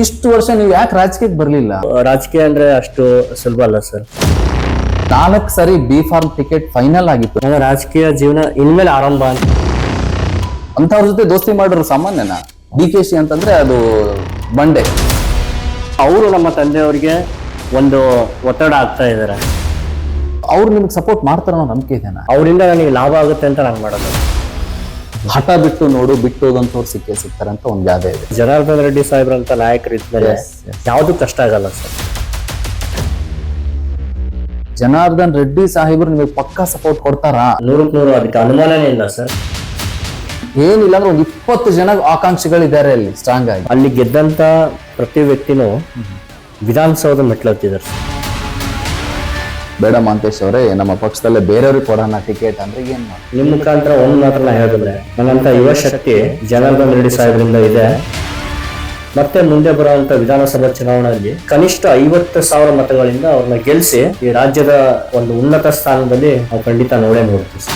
ಇಷ್ಟು ವರ್ಷ ನೀವು ಯಾಕೆ ರಾಜಕೀಯಕ್ಕೆ ಬರಲಿಲ್ಲ? ರಾಜಕೀಯ ಅಂದ್ರೆ ಅಷ್ಟು ಸುಲಭ ಅಲ್ಲ ಸರ್. ನಾಲ್ಕು ಸರಿ ಬಿ ಫಾರ್ಮ್ ಟಿಕೆಟ್ ಫೈನಲ್ ಆಗಿತ್ತು. ನನ್ನ ರಾಜಕೀಯ ಜೀವನ ಇನ್ಮೇಲೆ ಆರಂಭ ಅಂತ. ಅಂಥವ್ರ ಜೊತೆ ದೋಸ್ತಿ ಮಾಡಿರೋ ಸಾಮಾನ್ಯನ? ಡಿ ಕೆ ಸಿ ಅಂತಂದ್ರೆ ಅದು ಬಂಡೆ. ಅವರು ನಮ್ಮ ತಂದೆಯವರಿಗೆ ಒಂದು ಒತ್ತಡ ಆಗ್ತಾ ಇದ್ದಾರೆ. ಅವ್ರು ನಿಮ್ಗೆ ಸಪೋರ್ಟ್ ಮಾಡ್ತಾರೋ ನಂಬಿಕೆ ಇದೆನಾ? ಅವರಿಂದ ನನಗೆ ಲಾಭ ಆಗುತ್ತೆ ಅಂತ ನಾನು ಮಾಡೋದು. ಹಠ ಬಿಟ್ಟು ನೋಡು ಬಿಟ್ಟು ಹೋದಂತವ್ರು ಸಿಕ್ಕೇ ಸಿಗ್ತಾರೆ ಅಂತ ಒಂದು ಗಾದೆ ಇದೆ. ಜನಾರ್ದನ್ ರೆಡ್ಡಿ ಸಾಹೇಬ್ರಂತ ನಾಯಕರು ಇದ್ದಾರೆ. ಯಾವುದು ಕಷ್ಟ ಆಗಲ್ಲ ಸರ್. ಜನಾರ್ದನ್ ರೆಡ್ಡಿ ಸಾಹೇಬ್ರು ನಿಮಗೆ ಪಕ್ಕಾ ಸಪೋರ್ಟ್ ಕೊಡ್ತಾರಾ? ನೂರಕ್ಕೆ ನೂರು ಅದಕ್ಕೆ ಅನುಮಾನನೇ ಇಲ್ಲ ಸರ್. ಏನಿಲ್ಲ ಅಂದ್ರೆ ಒಂದು ಇಪ್ಪತ್ತು ಜನ ಆಕಾಂಕ್ಷಿಗಳಿದ್ದಾರೆ ಅಲ್ಲಿ ಸ್ಟ್ರಾಂಗ್ ಆಗಿ. ಅಲ್ಲಿ ಗೆದ್ದಂತ ಪ್ರತಿ ವ್ಯಕ್ತಿನೂ ವಿಧಾನಸೌಧ ಮೆಟ್ಲತ್ತಿದ್ದಾರೆ ಸರ್. ಬೇಡ ಮಾಂತೇಶ್ ಅವರೇ, ನಮ್ಮ ಪಕ್ಷದಲ್ಲೇ ಬೇರೆಯವ್ರಿಗೆ ಕೊಡೋಣ ಟಿಕೆಟ್ ಅಂದ್ರೆ ಏನ್ ನಿಮ್ಮ ಮುಖಾಂತರ ಒಂದು ಮಾತ್ರ ಹೇಳಿದ್ರೆ ನನ್ನಂತ ಯುವ ಶಕ್ತಿ ಜನಾರ್ದನ್ ರೆಡ್ಡಿ ಸಾಹೇಬರಿಂದ ಇದೆ. ಮತ್ತೆ ಮುಂದೆ ಬರುವಂತ ವಿಧಾನಸಭಾ ಚುನಾವಣೆಯಲ್ಲಿ ಕನಿಷ್ಠ ಐವತ್ತು ಸಾವಿರ ಮತಗಳಿಂದ ಅವ್ರನ್ನ ಗೆಲ್ಲಿಸಿ ಈ ರಾಜ್ಯದ ಒಂದು ಉನ್ನತ ಸ್ಥಾನದಲ್ಲಿ ನಾವು ಖಂಡಿತ ನೋಡೇ ನೋಡ್ತೀವಿ.